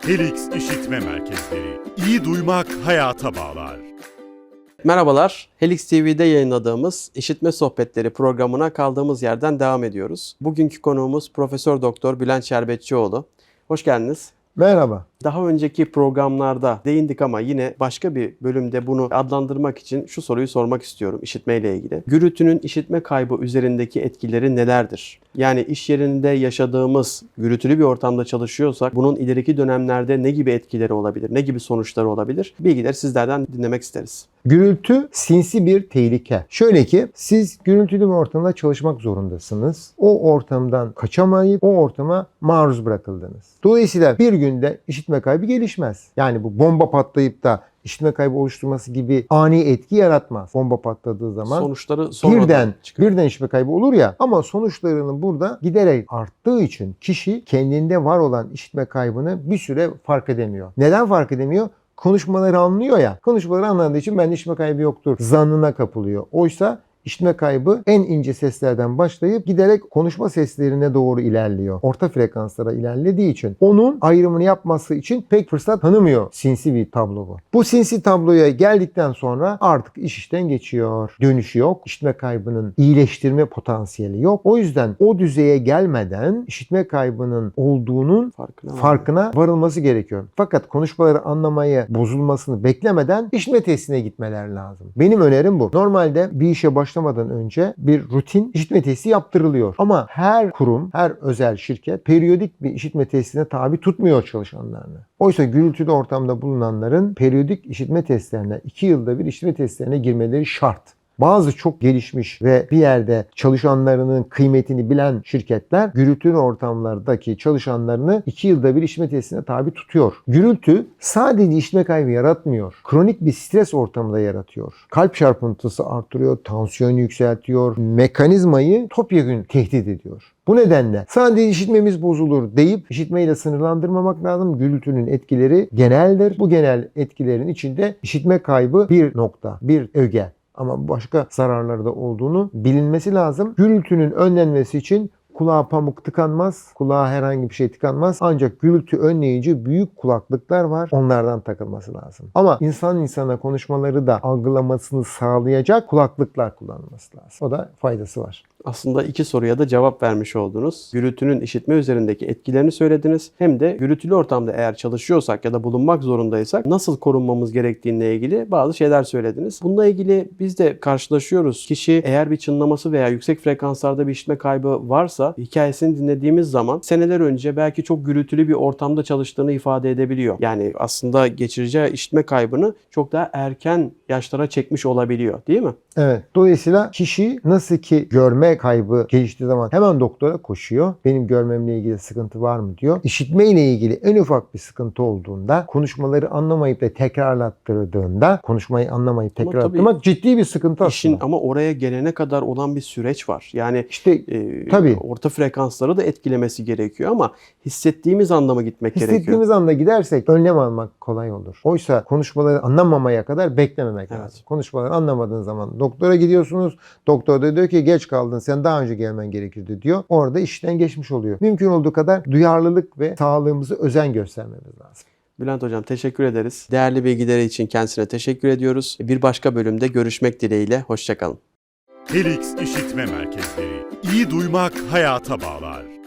Helix İşitme Merkezleri. İyi duymak hayata bağlar. Merhabalar, Helix TV'de yayınladığımız İşitme Sohbetleri programına kaldığımız yerden devam ediyoruz. Bugünkü konuğumuz Profesör Doktor Bülent Şerbetçioğlu. Hoş geldiniz. Merhaba. Daha önceki programlarda değindik ama yine başka bir bölümde bunu adlandırmak için şu soruyu sormak istiyorum işitmeyle ilgili. Gürültünün işitme kaybı üzerindeki etkileri nelerdir? Yani iş yerinde yaşadığımız gürültülü bir ortamda çalışıyorsak bunun ileriki dönemlerde ne gibi etkileri olabilir? Ne gibi sonuçları olabilir? Bilgileri sizlerden dinlemek isteriz. Gürültü sinsi bir tehlike. Şöyle ki siz gürültülü bir ortamda çalışmak zorundasınız. O ortamdan kaçamayıp o ortama maruz bırakıldınız. Dolayısıyla bir günde işitme kaybı gelişmez. Yani bu bomba patlayıp da işitme kaybı oluşturması gibi ani etki yaratmaz. Bomba patladığı zaman Sonuçları birden çıkıyor. birden işitme kaybı olur ya ama sonuçlarının burada giderek arttığı için kişi kendinde var olan işitme kaybını bir süre fark edemiyor. Neden fark edemiyor? Konuşmaları anlıyor ya. Konuşmaları anladığı için bende işitme kaybı yoktur. Zannına kapılıyor. Oysa işitme kaybı en ince seslerden başlayıp giderek konuşma seslerine doğru ilerliyor. Orta frekanslara ilerlediği için onun ayrımını yapması için pek fırsat tanımıyor. Sinsi bir tablo bu. Bu sinsi tabloya geldikten sonra artık iş işten geçiyor. Dönüşü yok. İşitme kaybının iyileştirme potansiyeli yok. O yüzden o düzeye gelmeden işitme kaybının olduğunun Farkına var. farkına varılması gerekiyor. Fakat konuşmaları anlamayı bozulmasını beklemeden işitme testine gitmeler lazım. Benim önerim bu. Normalde bir işe başlamadan önce bir rutin işitme testi yaptırılıyor. Ama her kurum, her özel şirket periyodik bir işitme testine tabi tutmuyor çalışanlarını. Oysa gürültülü ortamda bulunanların periyodik işitme testlerine, 2 yılda bir işitme testlerine girmeleri şart. Bazı çok gelişmiş ve bir yerde çalışanlarının kıymetini bilen şirketler gürültülü ortamlardaki çalışanlarını 2 yılda bir işitme testine tabi tutuyor. Gürültü sadece işitme kaybı yaratmıyor. Kronik bir stres ortamında yaratıyor. Kalp çarpıntısı artırıyor, tansiyonu yükseltiyor, mekanizmayı topyekun tehdit ediyor. Bu nedenle sadece işitmemiz bozulur deyip işitmeyle sınırlandırmamak lazım. Gürültünün etkileri geneldir. Bu genel etkilerin içinde işitme kaybı bir nokta, bir öge ama başka zararları da olduğunu bilinmesi lazım. Gürültünün önlenmesi için kulağa pamuk tıkanmaz, kulağa herhangi bir şey tıkanmaz. Ancak gürültü önleyici büyük kulaklıklar var. Onlardan takılması lazım. Ama insan insana konuşmaları da algılamasını sağlayacak kulaklıklar kullanılması lazım. O da faydası var. Aslında iki soruya da cevap vermiş oldunuz. Gürültünün işitme üzerindeki etkilerini söylediniz. Hem de gürültülü ortamda eğer çalışıyorsak ya da bulunmak zorundaysak nasıl korunmamız gerektiğine ilgili bazı şeyler söylediniz. Bununla ilgili biz de karşılaşıyoruz. Kişi eğer bir çınlaması veya yüksek frekanslarda bir işitme kaybı varsa hikayesini dinlediğimiz zaman seneler önce belki çok gürültülü bir ortamda çalıştığını ifade edebiliyor. Yani aslında geçireceği işitme kaybını çok daha erken yaşlara çekmiş olabiliyor değil mi? Evet. Dolayısıyla kişi nasıl ki görme kaybı geliştiği zaman hemen doktora koşuyor. Benim görmemle ilgili sıkıntı var mı diyor. İşitme ile ilgili en ufak bir sıkıntı olduğunda konuşmaları anlamayıp da tekrarlattırdığında konuşmayı anlamayıp Ama tekrarlattırmak ciddi bir sıkıntı İşin aslında. ama oraya gelene kadar olan bir süreç var. Yani İşte e, Tabii. orta frekansları da etkilemesi gerekiyor ama hissettiğimiz anda mı gitmek gerekiyor? hissettiğimiz anda gidersek önlem almak kolay olur. Oysa konuşmaları anlamamaya kadar beklememek Evet. lazım. Konuşmaları anlamadığın zaman doktora gidiyorsunuz. Doktor da diyor ki geç kaldın sen daha önce gelmen gerekirdi diyor. Orada işten geçmiş oluyor. Mümkün olduğu kadar duyarlılık ve sağlığımıza özen göstermemiz lazım. Bülent Hocam teşekkür ederiz. Değerli bilgileri için kendisine teşekkür ediyoruz. Bir başka bölümde görüşmek dileğiyle. Hoşçakalın. Helix İşitme Merkezleri. İyi duymak hayata bağlar.